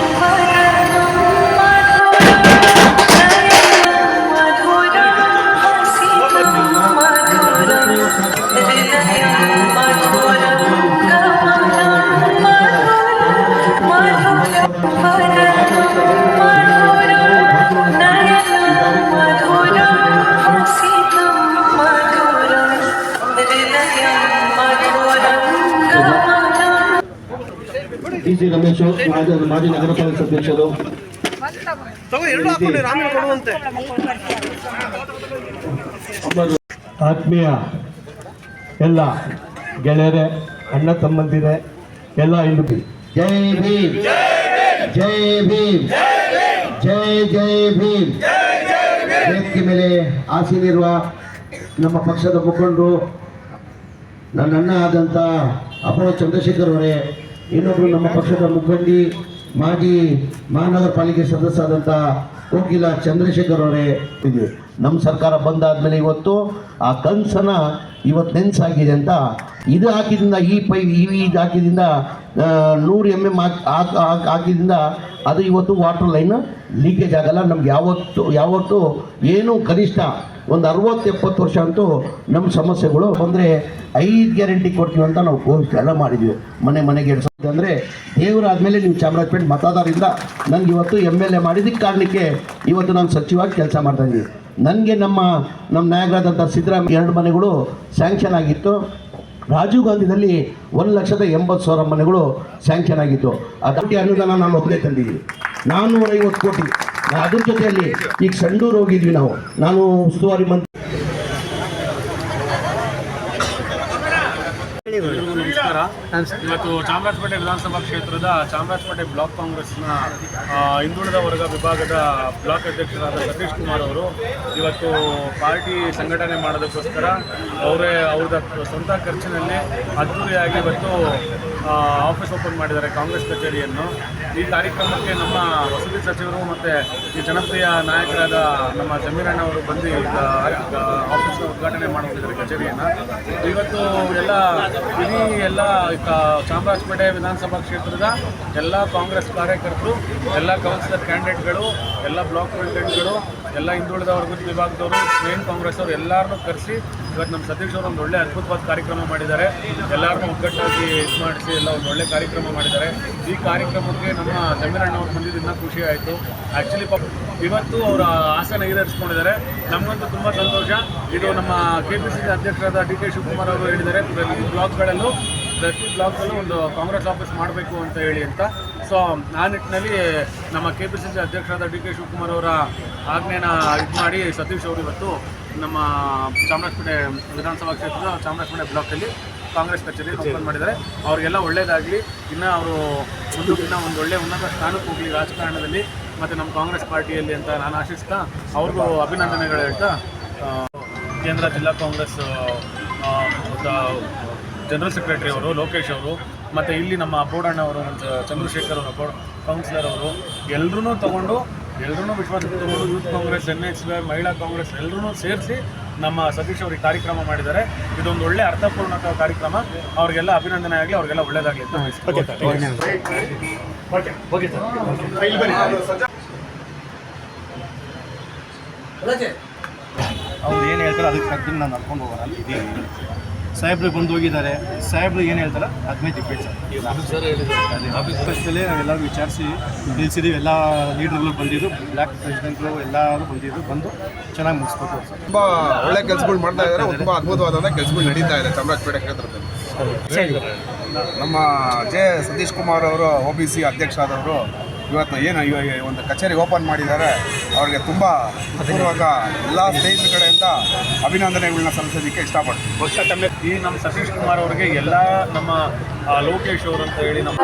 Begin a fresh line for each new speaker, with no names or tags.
Thank you. C Ramesh ಮಾಜಿ ಮಾಜಿ ನಗರ ಪಾಲಿಕೆ ಅಧ್ಯಕ್ಷರು.
ಆತ್ಮೀಯ ಎಲ್ಲ ಗೆಳೆಯರೆ ಅಣ್ಣ ತಮ್ಮಂದಿರೆ ಎಲ್ಲ ಇಲ್ಲಿ
ಜೈ ಭೀಮ್. ಜೈ ಭೀಮ್. ಜೈ ಜೈ ಭೀಮ್. ವೇದಿಕೆ ಮೇಲೆ ಆಸೀನಿರುವ ನಮ್ಮ ಪಕ್ಷದ ಮುಖಂಡರು ನನ್ನ ಅಣ್ಣ ಆದಂಥ ಅಪೋಲೋ ಚಂದ್ರಶೇಖರ್ ಅವರೇ ಇನ್ನೊಬ್ಬರು ನಮ್ಮ ಪಕ್ಷದ ಮುಖಂಡಿ, ಮಾಜಿ ಮಹಾನಗರ ಪಾಲಿಕೆ ಸದಸ್ಯ ಆದಂಥ ಕೋಕಿಲ ಚಂದ್ರಶೇಖರ್ ಅವರೇ. ಇದು. ನಮ್ಮ ಸರ್ಕಾರ ಬಂದಾದ್ಮೇಲೆ ಇವತ್ತು ಆ ಕನಸನ್ನ ಇವತ್ತು ನೆನ್ಸಾಗಿದೆ ಅಂತ ಇದು ಹಾಕಿದ್ರಿಂದ ಈ ಪೈ ಇದು ಹಾಕಿದಿಂದ ನೂರು ಎಂ ಎಂ ಹಾಕಿದಿಂದ ಅದು ಇವತ್ತು ವಾಟರ್ ಲೈನ್ ಲೀಕೇಜ್ ಆಗಲ್ಲ. ನಮ್ಗೆ ಯಾವತ್ತು ಯಾವತ್ತು ಏನು ಕನಿಷ್ಠ ಒಂದು ಅರವತ್ತು ಎಪ್ಪತ್ತು ವರ್ಷ ಅಂತೂ ನಮ್ಮ ಸಮಸ್ಯೆಗಳು ಅಂದರೆ ಐದು ಗ್ಯಾರಂಟಿ ಕೊಡ್ತೀವಿ ಅಂತ ನಾವು ಘೋಷಣೆ ಎಲ್ಲ ಮಾಡಿದ್ವಿ. ಮನೆ ಮನೆಗೆ ಅಂದರೆ ದೇವರಾದಮೇಲೆ ನೀವು ಚಾಮರಾಜಪೇಟೆ ಮತದಾರರಿಂದ ನನಗೆ ಇವತ್ತು ಎಂ ಎಲ್ ಎ ಮಾಡಿದ್ದಕ್ಕೆ ಕಾರಣಕ್ಕೆ ಇವತ್ತು ನಾನು ಸಚಿವಾಗಿ ಕೆಲಸ ಮಾಡ್ತಾ ಇದ್ದೀನಿ. ನನಗೆ ನಮ್ಮ ನಮ್ಮ ನಾಯಕರಾದಂಥ ಸಿದ್ದರಾಮಯ್ಯ ಎರಡು ಮನೆಗಳು ಸ್ಯಾಂಕ್ಷನ್ ಆಗಿತ್ತು. ರಾಜೀವ್ ಗಾಂಧಿನಲ್ಲಿ ಒಂದು ಲಕ್ಷದ ಎಂಬತ್ತು ಸಾವಿರ ಮನೆಗಳು ಸ್ಯಾಂಕ್ಷನ್ ಆಗಿತ್ತು. ಅದಕ್ಕೆ ಅನುದಾನ ನಾನು ಒಬ್ಬನೇ ತಂದಿದ್ದೀನಿ. ನಾನ್ನೂರೈವತ್ತು ಕೋಟಿ. ಅದ್ರ ಜೊತೆಯಲ್ಲಿ ಈಗ ಸಂಡೂರು ಹೋಗಿದ್ವಿ ನಾವು. ನಾನು ಉಸ್ತುವಾರಿ ಮಂತ್ರಿ.
ನಮಸ್ಕಾರ. ಇವತ್ತು ಚಾಮರಾಜಪೇಟೆ ವಿಧಾನಸಭಾ ಕ್ಷೇತ್ರದ ಚಾಮರಾಜಪೇಟೆ ಬ್ಲಾಕ್ ಕಾಂಗ್ರೆಸ್ನ ಹಿಂದುಳಿದ ವರ್ಗ ವಿಭಾಗದ ಬ್ಲಾಕ್ ಅಧ್ಯಕ್ಷರಾದ ಸತೀಶ್ ಕುಮಾರ್ ಅವರು ಇವತ್ತು ಪಾರ್ಟಿ ಸಂಘಟನೆ ಮಾಡೋದಕ್ಕೋಸ್ಕರ ಅವರೇ ಅವ್ರದ ಸ್ವಂತ ಖರ್ಚಿನಲ್ಲಿ ಅದ್ದೂರಿಯಾಗಿ ಇವತ್ತು ಆಫೀಸ್ ಓಪನ್ ಮಾಡಿದ್ದಾರೆ ಕಾಂಗ್ರೆಸ್ ಕಚೇರಿಯನ್ನು. ಈ ಕಾರ್ಯಕ್ರಮಕ್ಕೆ ನಮ್ಮ ವಸತಿ ಸಚಿವರು ಮತ್ತು ಈ ಜನಪ್ರಿಯ ನಾಯಕರಾದ ನಮ್ಮ ಜಮೀರಣ್ಣ ಅವರು ಬಂದು ಆಫೀಸ್ನ ಉದ್ಘಾಟನೆ ಮಾಡುತ್ತಿದ್ದಾರೆ ಕಚೇರಿಯನ್ನು. ಇವತ್ತು ಎಲ್ಲ ಇಡೀ ಎಲ್ಲ ಚಾಮರಾಜಪೇಟೆ ವಿಧಾನಸಭಾ ಕ್ಷೇತ್ರದ ಎಲ್ಲ ಕಾಂಗ್ರೆಸ್ ಕಾರ್ಯಕರ್ತರು, ಎಲ್ಲ ಕೌನ್ಸಿಲರ್ ಕ್ಯಾಂಡಿಡೇಟ್ಗಳು ಎಲ್ಲ ಬ್ಲಾಕ್ ಪ್ರೆಸಿಡೆಂಟ್ಗಳು ಎಲ್ಲ ಹಿಂದುಳಿದ ವರ್ಗದ ವಿಭಾಗದವರು ಮೇನ್ ಕಾಂಗ್ರೆಸ್ ಅವರು ಎಲ್ಲರನ್ನೂ ಕರೆಸಿ, ಇವತ್ತು ನಮ್ಮ ಸತೀಶ್ ಅವರು ಒಂದು ಒಳ್ಳೆ ಅದ್ಭುತವಾದ ಕಾರ್ಯಕ್ರಮ ಮಾಡಿದ್ದಾರೆ. ಎಲ್ಲರನ್ನೂ ಒಗ್ಗಟ್ಟಾಗಿ ಇದು ಮಾಡಿಸಿ ಎಲ್ಲ ಒಂದು ಒಳ್ಳೆ ಕಾರ್ಯಕ್ರಮ ಮಾಡಿದ್ದಾರೆ. ಈ ಕಾರ್ಯಕ್ರಮಕ್ಕೆ ನಮ್ಮ ಜಮೀರಣ್ಣ ಅವರು ಬಂದಿದ್ದರಿಂದ ಖುಷಿ ಆಯಿತು. ಆ್ಯಕ್ಚುಲಿ ಇವತ್ತು ಅವರ ಆಸೆನ ಈಡೇರಿಸ್ಕೊಂಡಿದ್ದಾರೆ. ನಮಗಂತೂ ತುಂಬ ಸಂತೋಷ. ಇದು ನಮ್ಮ ಕೆ ಪಿ ಸಿ ಸಿ ಅಧ್ಯಕ್ಷರಾದ ಡಿ ಕೆ ಶಿವಕುಮಾರ್ ಅವರು ಹೇಳಿದ್ದಾರೆ. ಪ್ರತಿ ಬ್ಲಾಕ್ಗಳಲ್ಲೂ ಪ್ರತಿ ಬ್ಲಾಕ್ಗಳಲ್ಲೂ ಒಂದು ಕಾಂಗ್ರೆಸ್ ಆಫೀಸ್ ಮಾಡಬೇಕು ಅಂತ ಹೇಳಿ ಅಂತ. ಸೊ ಆ ನಿಟ್ಟಿನಲ್ಲಿ ನಮ್ಮ ಕೆ ಪಿ ಸಿ ಸಿ ಅಧ್ಯಕ್ಷರಾದ ಡಿ ಕೆ ಶಿವಕುಮಾರ್ ಅವರ ಆಜ್ಞೆನ ಇದು ಮಾಡಿ ಸತೀಶ್ ಅವರು ಇವತ್ತು ನಮ್ಮ ಚಾಮರಾಜಪೇಟೆ ವಿಧಾನಸಭಾ ಕ್ಷೇತ್ರದ ಚಾಮರಾಜಪೇಟೆ ಬ್ಲಾಕಲ್ಲಿ ಕಾಂಗ್ರೆಸ್ ಕಚೇರಿ ಓಪನ್ ಮಾಡಿದ್ದಾರೆ. ಅವರಿಗೆಲ್ಲ ಒಳ್ಳೆಯದಾಗಲಿ ಇನ್ನೂ ಅವರು ಒಂದು ದಿನ ಒಂದು ಒಳ್ಳೆಯ ಉನ್ನತ ಸ್ಥಾನಕ್ಕೆ ಹೋಗಲಿ ರಾಜಕಾರಣದಲ್ಲಿ ಮತ್ತು ನಮ್ಮ ಕಾಂಗ್ರೆಸ್ ಪಾರ್ಟಿಯಲ್ಲಿ ಅಂತ ನಾನು ಆಶಿಸ್ತಾ ಅವ್ರಿಗೂ ಅಭಿನಂದನೆಗಳು ಹೇಳ್ತಾ ಕೇಂದ್ರ ಜಿಲ್ಲಾ ಕಾಂಗ್ರೆಸ್ ಜನರಲ್ ಸೆಕ್ರೆಟರಿ ಅವರು ಲೋಕೇಶ್ ಅವರು ಮತ್ತು ಇಲ್ಲಿ ನಮ್ಮ ಬೋಡಣ್ಣವರು ಚಂದ್ರಶೇಖರ್ ಅವರು ಬೋರ್ಡ್ ಕೌನ್ಸಿಲರ್ ಅವರು ಎಲ್ಲರೂ ತಗೊಂಡು ಎಲ್ಲರೂ ವಿಶ್ವಾಸ ತಗೊಂಡು ಯೂತ್ ಕಾಂಗ್ರೆಸ್ ಎನ್ ಎಚ್ ಮಹಿಳಾ ಕಾಂಗ್ರೆಸ್ ಎಲ್ಲರೂ ಸೇರಿಸಿ ನಮ್ಮ ಸತೀಶ್ ಅವರಿಗೆ ಕಾರ್ಯಕ್ರಮ ಮಾಡಿದ್ದಾರೆ. ಇದೊಂದು ಒಳ್ಳೆ ಅರ್ಥಪೂರ್ಣ ಕಾರ್ಯಕ್ರಮ. ಅವರಿಗೆಲ್ಲ ಅಭಿನಂದನೆ ಆಗಲಿ ಅವ್ರಿಗೆಲ್ಲ ಒಳ್ಳೇದಾಗಲಿ ಅಂತ ಬಯಸ್ತೀನಿ. Okay okay sir.
ಅವ್ರು ಏನು ಹೇಳ್ತಾರೆ ಅದಕ್ಕೆ ತಗ್ಗಿ ನಾನು ನಡ್ಕೊಂಡು ಹೋಗೋಣ ಇದೀನಿ. ಇದ್ದೀನಿ ಸಾಹೇಬ್ರು ಬಂದು ಹೋಗಿದ್ದಾರೆ. ಸಾಹೇಬ್ರು ಏನು ಹೇಳ್ತಾರೆ? ಅದನ್ನೇ ಡಿಪೆಂಡ್ ಸರ್ ಆಫೀಸಲ್ಲಿ ನಾವೆಲ್ಲರೂ ವಿಚಾರಿಸಿ ನಿಲ್ಲಿಸಿದ್ದೀವಿ ಎಲ್ಲ ಲೀಡರ್ಗಳು ಬಂದಿದ್ದು ಬ್ಲ್ಯಾಕ್ ಪ್ರೆಸಿಡೆಂಟ್ಗಳು ಎಲ್ಲರೂ ಬಂದಿದ್ದು ಬಂದು ಚೆನ್ನಾಗಿ ಮುಗಿಸ್ಬೇಕು ಸರ್.
ತುಂಬಾ ಒಳ್ಳೆ ಕೆಲಸಗಳು ಮಾಡ್ತಾ ಇದ್ದಾರೆ ತುಂಬ ಅದ್ಭುತವಾದ ಕೆಲಸಗಳು ನಡೀತಾ ಇದೆ ಚಾಮರಾಜಪೇಟೆ ಕ್ಷೇತ್ರದಲ್ಲಿ. ನಮ್ಮ ಜೆ ಸತೀಶ್ ಕುಮಾರ್ ಅವರು ಒ ಬಿ ಸಿ ಅಧ್ಯಕ್ಷರಾದವರು ಇವತ್ತು ಏನು ಇವಾಗ ಈ ಒಂದು ಕಚೇರಿ ಓಪನ್ ಮಾಡಿದ್ದಾರೆ ಅವರಿಗೆ ತುಂಬ ಪೂರ್ವಕ ಎಲ್ಲ ಸ್ನೇಹಿತರ ಕಡೆಯಿಂದ ಅಭಿನಂದನೆಗಳನ್ನ ಸಲ್ಲಿಸೋದಕ್ಕೆ ಇಷ್ಟಪಡ್ತೀನಿ.
ಈ ನಮ್ಮ ಸತೀಶ್ ಕುಮಾರ್ ಅವರಿಗೆ ಎಲ್ಲ ನಮ್ಮ ಲೋಕೇಶ್ ಅವರು ಅಂತ ಹೇಳಿ ನಮ್ಮ